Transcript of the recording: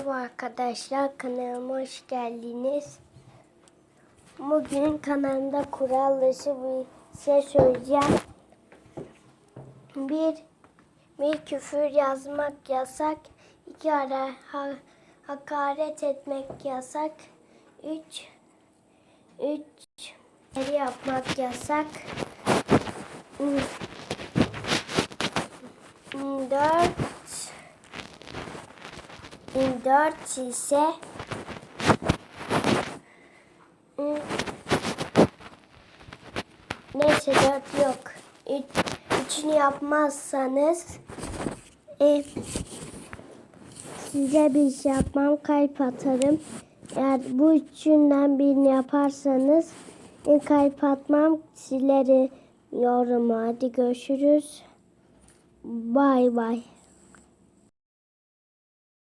Merhaba arkadaşlar kanalıma hoş geldiniz. Bugün kanalımda kural dışı bir şey söyleyeceğim. Bir, bir küfür yazmak yasak. İki ara ha- hakaret etmek yasak. Üç, üç geri yapmak yasak. Dört, Dört ise. Neyse dört yok. Üç, üçünü yapmazsanız e, size bir şey yapmam kalp atarım. Eğer bu üçünden birini yaparsanız e, kalp atmam sileri yoruma. Hadi görüşürüz. Bay bay.